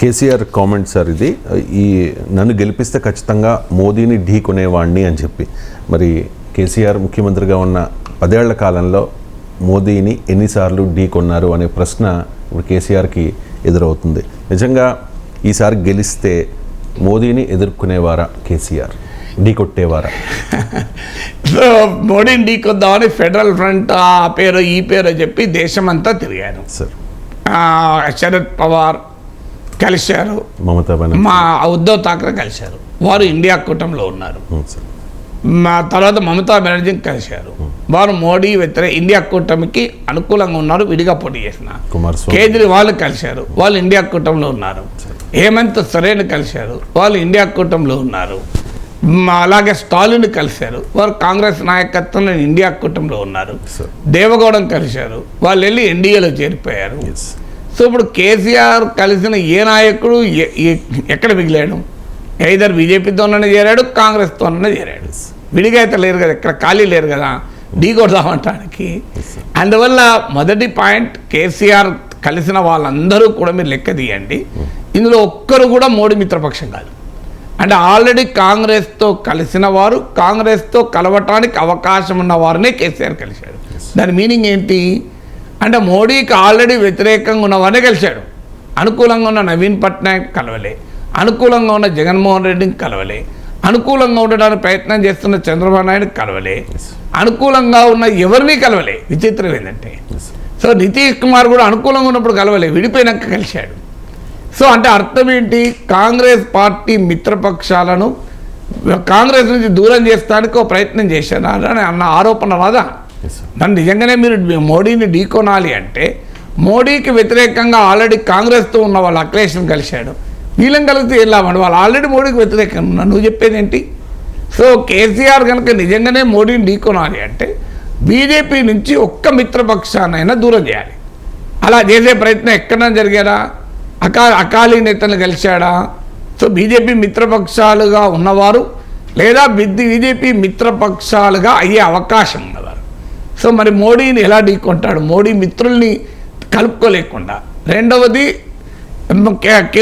KCR comment sir ఇది ఈ నన్ను గెలిపిస్తే ఖచ్చితంగా మోదీని ఢీ కొనేవాడిని అని చెప్పి. మరి కేసీఆర్ ముఖ్యమంత్రిగా ఉన్న పదేళ్ళ కాలంలో మోదీని ఎన్నిసార్లు ఢీ కొన్నారు అనే ప్రశ్న ఇప్పుడు కేసీఆర్కి ఎదురవుతుంది. నిజంగా ఈసారి గెలిస్తే మోదీని ఎదుర్కొనేవారా కేసీఆర్? ఢీ కొట్టేవారా? సో మోడీని ఢీకొద్దామని ఫెడరల్ ఫ్రంట్ ఆ పేరు ఈ పేరు చెప్పి దేశమంతా తిరిగారు. సార్. శరద్ పవార్ కలిశారు. మమతా బెనర్జీ. మా ఉద్ధవ్ ఠాక్రే కలిశారు. వారు ఇండియా కూటమిలో ఉన్నారు. మా తర్వాత మమతా బెనర్జీని కలిశారు. వారు మోడీ వ్యతిరేక ఇండియా కూటమికి అనుకూలంగా ఉన్నారు విడిగా పోటీ చేసిన. కేజ్రీవాల్ కలిశారు. వాళ్ళు ఇండియా కూటమిలో ఉన్నారు. హేమంత్ సొరేన్ కలిశారు. వాళ్ళు ఇండియా కూటమిలో ఉన్నారు. మ, అలాగే స్టాలిన్ కలిశారు. వారు కాంగ్రెస్ నాయకత్వంలో ఇండియా కూటమిలో ఉన్నారు. దేవగౌడం కలిశారు. వాళ్ళు వెళ్ళి ఎన్డీఏలో చేరిపోయారు. సో ఇప్పుడు కేసీఆర్ కలిసిన ఏ నాయకుడు ఎ- ఎక్కడ మిగిలాడు? ఐదర్ బీజేపీతోనే చేరాడు కాంగ్రెస్తోనే చేరాడు. విడిగా అయితే లేరు కదా ఇక్కడ ఖాళీ లేరు కదా ఢీ కొడదామంటానికి. అందువల్ల మొదటి పాయింట్ కేసీఆర్ కలిసిన వాళ్ళందరూ కూడా మీరు లెక్క తీయండి. ఇందులో ఒక్కరు కూడా మోడీ మిత్రపక్షం కాదు. అంటే ఆల్రెడీ కాంగ్రెస్తో కలిసిన వారు కాంగ్రెస్తో కలవటానికి అవకాశం ఉన్న వారినే కేసీఆర్ కలిశాడు. దాని మీనింగ్ ఏంటి? అంటే మోడీకి ఆల్రెడీ వ్యతిరేకంగా ఉన్న వారినే కలిశాడు అనుకూలంగా ఉన్న నవీన్ పట్నాయక్ కలవలే. అనుకూలంగా ఉన్న జగన్మోహన్ రెడ్డిని కలవలే. అనుకూలంగా ఉండడానికి ప్రయత్నం చేస్తున్న చంద్రబాబు నాయుడు కలవలే. అనుకూలంగా ఉన్న ఎవరిని కలవలే? విచిత్రం ఏంటంటే. సో నితీష్ కుమార్ కూడా అనుకూలంగా ఉన్నప్పుడు కలవలే. విడిపోయినాక కలిశాడు సో అంటే అర్థం ఏంటి? కాంగ్రెస్ పార్టీ మిత్రపక్షాలను కాంగ్రెస్ నుంచి దూరం చేస్తానికి ఒక ప్రయత్నం చేశారు అని అన్న ఆరోపణ రాదా? దాన్ని నిజంగానే మీరు మోడీని ఢీకొనాలి అంటే మోడీకి వ్యతిరేకంగా ఆల్రెడీ కాంగ్రెస్తో ఉన్న వాళ్ళు అఖిలేష్ని కలిశాడు. వీళ్ళని కలిస్తే ఏం లాభం వాళ్ళు ఆల్రెడీ మోడీకి వ్యతిరేకంగా ఉన్నారు. నువ్వు చెప్పేది ఏంటి? సో కేసీఆర్ కనుక నిజంగానే మోడీని ఢీకొనాలి అంటే బీజేపీ నుంచి ఒక్క మిత్రపక్షానైనా దూరం చేయాలి. అలా చేసే ప్రయత్నం ఎక్కడైనా జరిగారా అకా అకాలీ నేతలు కలిశాడా? సో బీజేపీ మిత్రపక్షాలుగా ఉన్నవారు లేదా బీజేపీ మిత్రపక్షాలుగా అయ్యే అవకాశం ఉన్నవారు. సో మరి మోడీని ఎలా ఢీకొంటాడు మోడీ మిత్రుల్ని కలుపుకోలేకుండా. రెండవది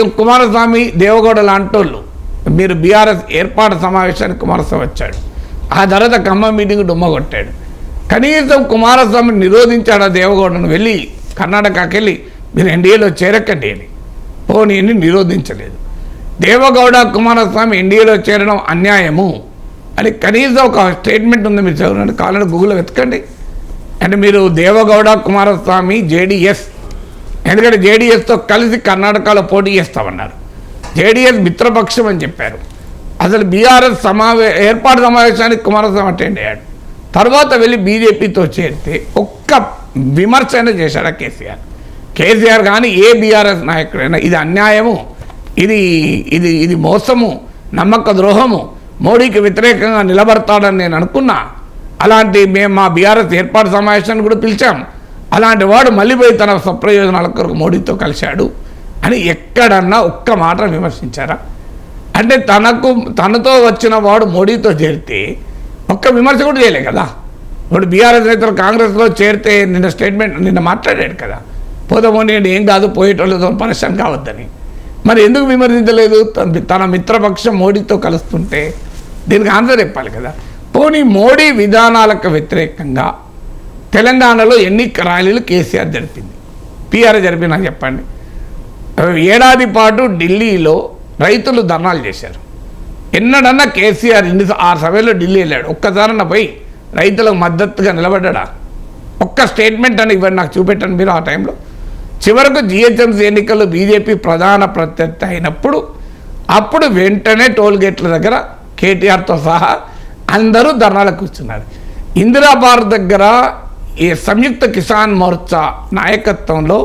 కుమారస్వామి దేవగౌడ లాంటి మీరు బీఆర్ఎస్ ఏర్పాటు సమావేశానికి కుమారస్వామి వచ్చాడు. ఆ తర్వాత ఖమ్మం మీటింగ్ డుమ్మ కొట్టాడు. కనీసం కుమారస్వామిని నిరోధించాడు ఆ దేవగౌడను వెళ్ళి కర్ణాటకకి వెళ్ళి మీరు ఎన్డీఏలో చేరకండి అని. పోనీ అని నిరోధించలేదు. దేవగౌడ కుమారస్వామి ఎన్డీఏలో చేరడం అన్యాయము. అని కనీసం ఒక స్టేట్మెంట్ ఉంది మీరు చదవండి కావాలంటే గూగుల్లో వెతకండి. అంటే మీరు దేవగౌడ కుమారస్వామి జేడిఎస్. ఎందుకంటే జేడిఎస్తో కలిసి కర్ణాటకలో పోటీ చేస్తామన్నారు. జేడిఎస్ మిత్రపక్షం అని చెప్పారు. అసలు బీఆర్ఎస్ సమావే ఏర్పాటు సమావేశానికి కుమారస్వామి అటెండ్ అయ్యాడు. తర్వాత వెళ్ళి బీజేపీతో చేరితే ఒక్క విమర్శ అయినా కేసీఆర్. కేసీఆర్ కానీ ఏ బీఆర్ఎస్ నాయకుడైనా ఇది అన్యాయము ఇది ఇది ఇది మోసము నమ్మక ద్రోహము మోడీకి వ్యతిరేకంగా నిలబడతాడని నేను అనుకున్నా. అలాంటి మేము మా బీఆర్ఎస్ ఏర్పాటు సమావేశాన్ని కూడా పిలిచాం. అలాంటి వాడు మళ్ళీ పోయి తన స్వప్రయోజనాల కొరకు మోడీతో కలిశాడు అని ఎక్కడన్నా ఒక్క మాట విమర్శించారా? అంటే తనకు తనతో వచ్చిన వాడు మోడీతో చేరితే ఒక్క విమర్శ కూడా చేయలే కదా? ఇప్పుడు బీఆర్ఎస్ నేతలు కాంగ్రెస్లో చేరితే నిన్న స్టేట్మెంట్ నిన్న మాట్లాడాడు కదా? పోదామని ఏం కాదు పోయేటోళ్ళతో పరిశ్రమ కావద్దని. మరి ఎందుకు విమర్శించలేదు? తన మిత్రపక్షం మోడీతో కలుస్తుంటే దీనికి ఆన్సర్ చెప్పాలి కదా? పోనీ మోడీ విధానాలకు వ్యతిరేకంగా తెలంగాణలో ఎన్ని ర్యాలీలు కేసీఆర్ జరిపింది? పిఆర్ జరిపినా చెప్పండి. ఏడాది పాటు ఢిల్లీలో రైతులు ధర్నాలు చేశారు. ఎన్నడన్నా కేసీఆర్ ఇన్ని ఆరు సభలో ఢిల్లీ వెళ్ళాడు. ఒక్కసారన్నా పోయి రైతులకు మద్దతుగా నిలబడ్డా ఒక్క స్టేట్మెంట్ అని ఇవ్వండి నాకు చూపెట్టండి మీరు ఆ టైంలో. చివరకు జిహెచ్ఎంసీ ఎన్నికల్లో బీజేపీ ప్రధాన ప్రత్యర్థి అయినప్పుడు అప్పుడు వెంటనే టోల్ గేట్ల దగ్గర కేటీఆర్తో సహా అందరూ ధర్నాలకు కూర్చున్నారు. ఇందిరాబాద్ దగ్గర ఈ సంయుక్త కిసాన్ మోర్చా నాయకత్వంలో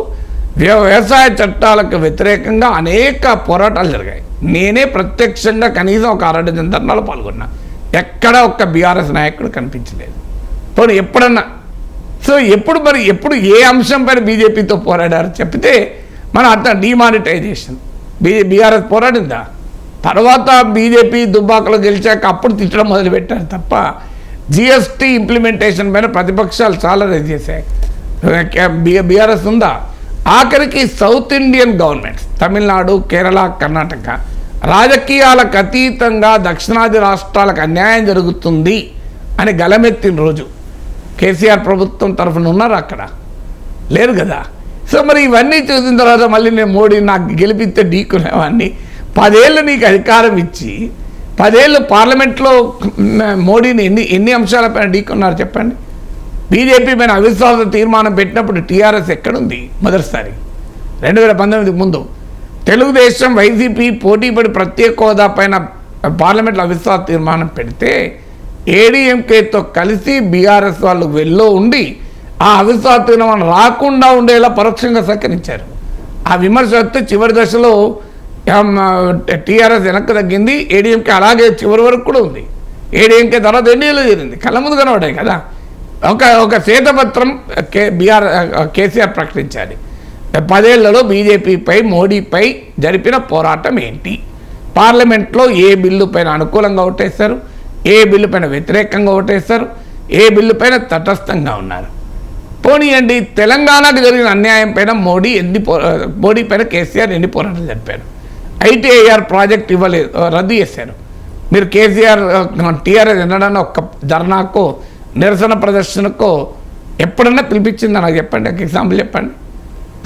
వ్యవసాయ చట్టాలకు వ్యతిరేకంగా అనేక పోరాటాలు జరిగాయి. నేనే ప్రత్యక్షంగా కనీసం ఒక అర డజన్ ధర్నాలు పాల్గొన్నా. ఎక్కడ ఒక్క బీఆర్ఎస్ నాయకుడు కనిపించలేదు. పోనీ ఎప్పుడన్నా? సో ఎప్పుడు మరి ఎప్పుడు ఏ అంశం పైన బీజేపీతో పోరాడారు? చెప్తే మన అర్థం డిమానిటైజేషన్. Be BRS పోరాడిందా? తర్వాత బీజేపీ దుబ్బాకలో గెలిచాక అప్పుడు తిట్టడం మొదలుపెట్టారు తప్ప జిఎస్టీ ఇంప్లిమెంటేషన్ పైన ప్రతిపక్షాలు చాలా రైజ్ చేశాయి. బీఆర్ఎస్ ఉందా? ఆఖరికి south Indian governments Tamil Nadu Kerala Karnataka రాజకీయాలకు అతీతంగా దక్షిణాది రాష్ట్రాలకు అన్యాయం జరుగుతుంది అని గలమెత్తిన రోజు. కేసీఆర్ ప్రభుత్వం తరఫున ఉన్నారు అక్కడ? లేరు కదా. సో మరి ఇవన్నీ చూసిన తర్వాత మళ్ళీ నేను మోడీ నాకు గెలిపిస్తే ఢీకునేవాడిని పదేళ్ళు నీకు అధికారం ఇచ్చి పదేళ్ళు పార్లమెంట్లో మోడీని ఎన్ని ఎన్ని అంశాలపైన ఢీకొన్నారు చెప్పండి? బీజేపీ పైన అవిశ్వాస తీర్మానం పెట్టినప్పుడు టీఆర్ఎస్ ఎక్కడుంది? మొదటిసారి. రెండు వేల పంతొమ్మిది ముందు. తెలుగుదేశం వైసీపీ పోటీపడి ప్రత్యేక హోదా పైన పార్లమెంట్లో అవిశ్వాస తీర్మానం పెడితే ఏడీఎంకేతో కలిసి బీఆర్ఎస్ వాళ్ళు వెళ్ళో ఉండి ఆ అవిశ్వాస తీర్మానం రాకుండా ఉండేలా పరోక్షంగా సహకరించారు. ఆ విమర్శ వస్తే చివరి దశలో టీఆర్ఎస్ వెనక్కి తగ్గింది ఏడీఎంకే అలాగే చివరి వరకు కూడా ఉంది. ఏడీఎంకే తర్వాత ఎన్డీఏలో చేరింది. కళ్ళ ముందు కనబడే కదా. ఒక ఒక శ్వేతపత్రం కే బీఆర్ కేసీఆర్ ప్రకటించాలి పదేళ్ళలో బీజేపీపై మోడీపై జరిపిన పోరాటం ఏంటి? పార్లమెంట్లో ఏ బిల్లు పైన అనుకూలంగా ఓటేస్తారు? ఏ బిల్లు పైన వ్యతిరేకంగా ఓటేస్తారు? ఏ బిల్లు పైన తటస్థంగా ఉన్నారు? పోనీయండి తెలంగాణకు జరిగిన అన్యాయం పైన మోడీ ఎన్ని పో మోడీ పైన కేసీఆర్ ఎన్ని పోరాటాలు జరిపారు? ఐటీఐఆర్ ప్రాజెక్ట్ ఇవ్వలేదు రద్దు చేశారు. మీరు కేసీఆర్ టీఆర్ఎస్ ఎన్నడన్నా ఒక్క ధర్నాకో నిరసన ప్రదర్శనకో ఎప్పుడన్నా పిలిపించిందా? నాకు చెప్పండి ఒక ఎగ్జాంపుల్ చెప్పండి.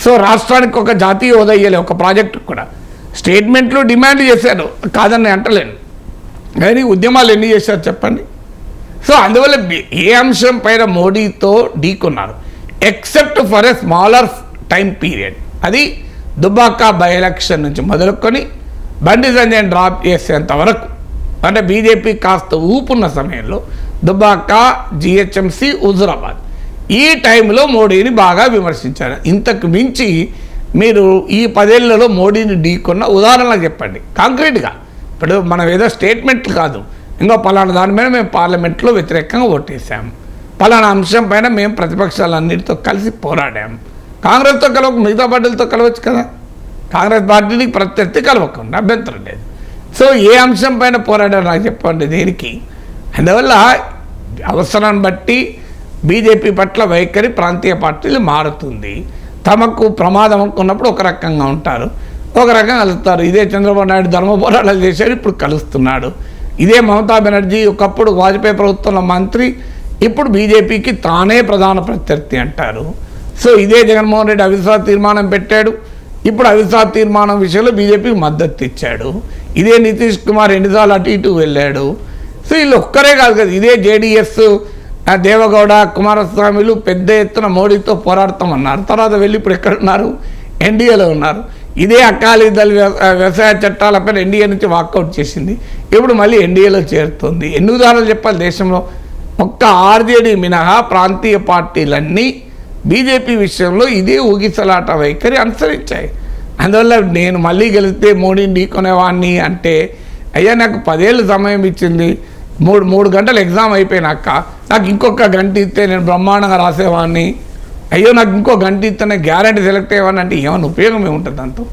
సో రాష్ట్రానికి ఒక జాతీయ హోదా ఒక ప్రాజెక్టు కూడా. స్టేట్మెంట్లో డిమాండ్ చేశారు కాదని అంటలేను. కానీ ఉద్యమాలు ఎన్ని చేశారు చెప్పండి. సో అందువల్ల ఏ అంశం పైన మోడీతో ఢీకున్నారు? Except for a smaller time period అది దుబాకా బై ఎలక్షన్ నుంచి మొదలుకొని బండి సంజయ్ డ్రాప్ చేసేంత వరకు. అంటే బీజేపీ కాస్త ఊపున్న సమయంలో దుబాకా జిహెచ్ఎంసి హుజురాబాద్. ఈ టైంలో మోడీని బాగా విమర్శించారు. ఇంతకు మించి మీరు ఈ పదేళ్ళలో మోడీని ఢీకొన్న ఉదాహరణలు చెప్పండి. కాంక్రీట్గా ఇప్పుడు మనం ఏదో స్టేట్మెంట్లు కాదు. ఇంకో పలానా దాని మీద మేము పార్లమెంట్లో వ్యతిరేకంగా ఓటేసాము పలానా అంశం పైన మేము ప్రతిపక్షాలన్నిటితో కలిసి పోరాడాం. కాంగ్రెస్తో కలవక మిగతా పార్టీలతో కలవచ్చు కదా. కాంగ్రెస్ పార్టీని ప్రత్యర్థి కలవకుండా అభ్యంతరం లేదు. సో ఏ అంశం పైన పోరాడారు నాకు చెప్పండి దేనికి? అందువల్ల అవసరాన్ని బట్టి బీజేపీ పట్ల వైఖరి ప్రాంతీయ పార్టీలు మారుతుంది. తమకు ప్రమాదం అనుకున్నప్పుడు ఒక రకంగా ఉంటారు. ఒక రకంగా కలుస్తారు. ఇదే చంద్రబాబు నాయుడు ధర్మ పోరాటాలు చేశాడు ఇప్పుడు కలుస్తున్నాడు. ఇదే మమతా బెనర్జీ ఒకప్పుడు వాజ్పేయి ప్రభుత్వంలో మంత్రి ఇప్పుడు బీజేపీకి తానే ప్రధాన ప్రత్యర్థి అంటారు. సో ఇదే జగన్మోహన్ రెడ్డి అవిశ్వాస తీర్మానం పెట్టాడు. ఇప్పుడు అవిశ్వాస తీర్మానం విషయంలో బీజేపీకి మద్దతు ఇచ్చాడు. ఇదే నితీష్ కుమార్ ఎన్నిసార్లు అటు ఇటు వెళ్ళాడు. సో వీళ్ళు ఒక్కరే కాదు కదా ఇదే జేడిఎస్ దేవగౌడ కుమారస్వామిలు పెద్ద ఎత్తున మోడీతో పోరాడతామన్నారు తర్వాత వెళ్ళి ఇప్పుడు ఎక్కడున్నారు ఎన్డీఏలో ఉన్నారు. ఇదే అకాలీ దళ వ్య- వ్యవసాయ చట్టాలపైన ఎన్డీఏ నుంచి వాకౌట్ చేసింది. ఇప్పుడు మళ్ళీ ఎన్డీఏలో చేరుతుంది. ఎన్ని ఉదాహరణలు చెప్పాలి దేశంలో? ఒక్క ఆర్జేడీ మినహా ప్రాంతీయ పార్టీలన్నీ బీజేపీ విషయంలో ఇదే ఊగిసలాట వైఖరి అనుసరించాయి. అందువల్ల నేను మళ్ళీ గెలిస్తే మోడీని ఢీకొనేవాడిని అంటే అయ్యా నాకు పదేళ్ళు సమయం ఇచ్చింది. మూడు మూడు గంటలు ఎగ్జామ్ అయిపోయినాక నాకు ఇంకొక గంట ఇస్తే నేను బ్రహ్మాండంగా రాసేవాడిని అయ్యో నాకు ఇంకో గంట ఇస్తేనే గ్యారంటీ సెలెక్ట్ అయ్యేవాడిని అంటే ఏమైనా ఉపయోగం ఏముంటుంది దాంతో?